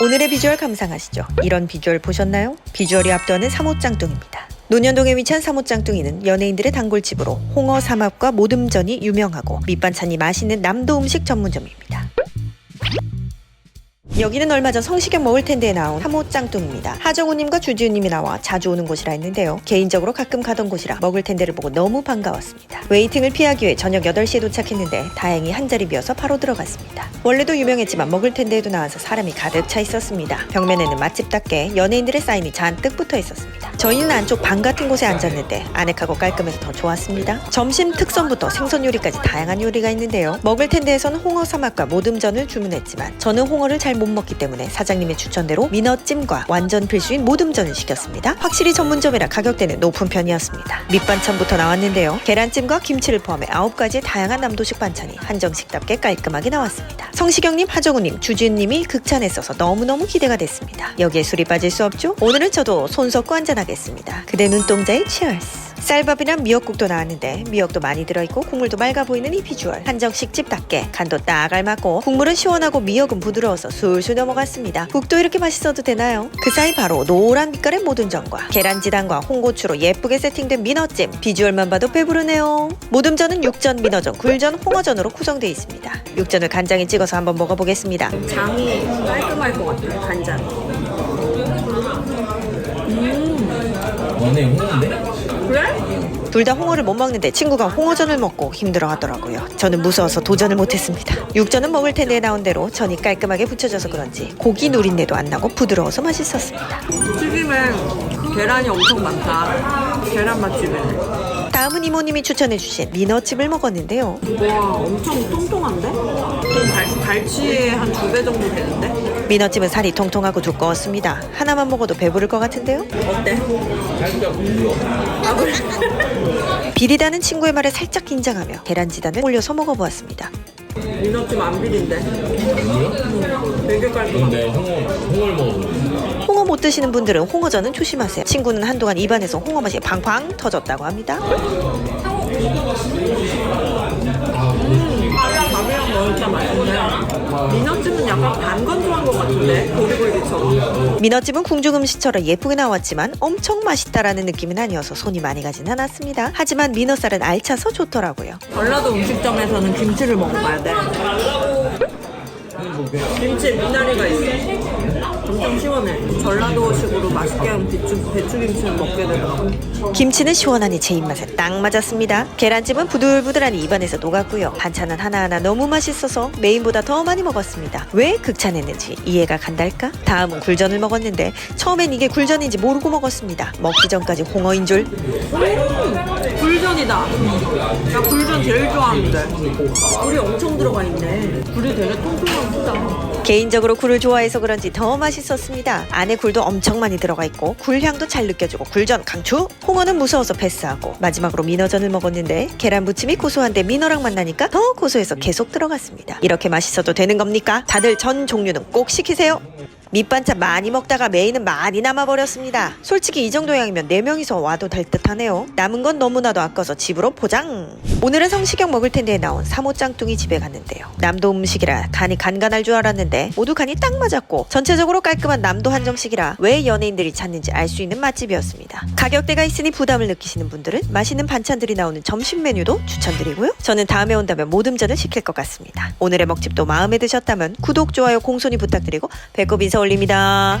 오늘의 비주얼 감상하시죠. 이런 비주얼 보셨나요? 비주얼이 압도하는 삼호짱뚱입니다. 논현동에 위치한 삼호짱뚱이는 연예인들의 단골집으로 홍어 삼합과 모듬전이 유명하고 밑반찬이 맛있는 남도 음식 전문점입니다. 여기는 얼마 전 성시경 먹을 텐데에 나온 삼호짱뚱입니다. 하정우님과 주지훈님이 나와 자주 오는 곳이라 했는데요. 개인적으로 가끔 가던 곳이라 먹을 텐데를 보고 너무 반가웠습니다. 웨이팅을 피하기 위해 저녁 8시에 도착했는데 다행히 한 자리 비어서 바로 들어갔습니다. 원래도 유명했지만 먹을 텐데에도 나와서 사람이 가득 차 있었습니다. 벽면에는 맛집답게 연예인들의 사인이 잔뜩 붙어 있었습니다. 저희는 안쪽 방 같은 곳에 앉았는데 아늑하고 깔끔해서 더 좋았습니다. 점심 특선부터 생선 요리까지 다양한 요리가 있는데요. 먹을 텐데에서는 홍어 삼합과 모듬전을 주문했지만 저는 홍어를 잘못 먹기 때문에 사장님의 추천대로 민어찜과 완전 필수인 모듬전을 시켰습니다. 확실히 전문점이라 가격대는 높은 편이었습니다. 밑반찬부터 나왔는데요. 계란찜과 김치를 포함해 9가지의 다양한 남도식 반찬이 한정식답게 깔끔하게 나왔습니다. 성시경님, 하정우님, 주지은님이 극찬했어서 너무너무 기대가 됐습니다. 여기에 술이 빠질 수 없죠? 오늘은 저도 손 섞고 한잔하겠습니다. 그대 눈동자의 치얼스. 쌀밥이랑 미역국도 나왔는데 미역도 많이 들어있고 국물도 맑아 보이는 이 비주얼. 한정식 집답게. 간도 딱 알맞고 국물은 시원하고 미역은 부드러워서 술술 넘어갔습니다. 국도 이렇게 맛있어도 되나요? 그 사이 바로 노란 빛깔의 모듬전과 계란지단과 홍고추로 예쁘게 세팅된 민어찜. 비주얼만 봐도 배부르네요. 모듬전은 육전, 민어전, 굴전, 홍어전으로 구성되어 있습니다. 육전을 간장에 찍어서 한번 먹어보겠습니다. 장이 깔끔할 것 같아요, 간장. 너네 홍어인데? 그래? 둘 다 홍어를 못 먹는데 친구가 홍어전을 먹고 힘들어 하더라고요. 저는 무서워서 도전을 못했습니다. 육전은 먹을 텐데 나온 대로 전이 깔끔하게 붙여져서 그런지 고기 누린내도 안 나고 부드러워서 맛있었습니다. 튀김에 계란이 엄청 많다. 계란 맛집이네. 다음은 이모님이 추천해주신 민어집을 먹었는데요. 와, 엄청 통통한데? 갈, 갈치의 한 두 배 정도 되는데? 민어집은 살이 통통하고 두꺼웠습니다. 하나만 먹어도 배부를 것 같은데요. 어때? 아, 그래? 비리다는 친구의 말에 살짝 긴장하며 계란지단을 올려서 먹어보았습니다. 민어찜 안 비린데? 음, 되게 깔끔한 근데 홍어, 홍어를 먹어도 홍어 못 드시는 분들은 홍어전은 조심하세요. 친구는 한동안 입안에서 홍어 맛이 팡팡 터졌다고 합니다. 민어찜은 약간 반건조한 것 같은데? 보리굴비처럼. 민어집은 궁중 음식처럼 예쁘게 나왔지만 엄청 맛있다라는 느낌은 아니어서 손이 많이 가진 않았습니다. 하지만 민어살은 알차서 좋더라고요. 전라도 음식점에서는 김치를 먹어봐야 돼. 김치 미나리가 있어. 엄청 시원해. 전라도식으로 맛있게 한 배추, 배추김치를 먹게 되더라고. 김치는 시원하니 제 입맛에 딱 맞았습니다. 계란찜은 부들부들하니 입안에서 녹았고요. 반찬은 하나하나 너무 맛있어서 메인보다 더 많이 먹었습니다. 왜 극찬했는지 이해가 간달까? 다음은 굴전을 먹었는데 처음엔 이게 굴전인지 모르고 먹었습니다. 먹기 전까지 홍어인 줄. 굴전이다. 나 굴전 제일 좋아하는데. 굴이 엄청 들어가 있네. 굴이 되게 통통하다. 개인적으로 굴을 좋아해서 그런지 더 맛있 었습니다. 안에 굴도 엄청 많이 들어가 있고 굴 향도 잘 느껴지고 굴전 강추. 홍어는 무서워서 패스하고 마지막으로 민어전을 먹었는데 계란 무침이 고소한데 민어랑 만나니까 더 고소해서 계속 들어갔습니다. 이렇게 맛있어도 되는 겁니까? 다들 전 종류는 꼭 시키세요. 밑반찬 많이 먹다가 메인은 많이 남아버렸습니다. 솔직히 이 정도 양이면 4명이서 와도 될 듯 하네요. 남은 건 너무나도 아까워서 집으로 포장! 오늘은 성시경 먹을 텐데 나온 사모짱뚱이 집에 갔는데요. 남도 음식이라 간이 간간할 줄 알았는데 모두 간이 딱 맞았고 전체적으로 깔끔한 남도 한정식이라 왜 연예인들이 찾는지 알 수 있는 맛집이었습니다. 가격대가 있으니 부담을 느끼시는 분들은 맛있는 반찬들이 나오는 점심 메뉴도 추천드리고요. 저는 다음에 온다면 모듬전을 시킬 것 같습니다. 오늘의 먹집도 마음에 드셨다면 구독, 좋아요, 공손히 부탁드리고 배꼽 인사 올립니다.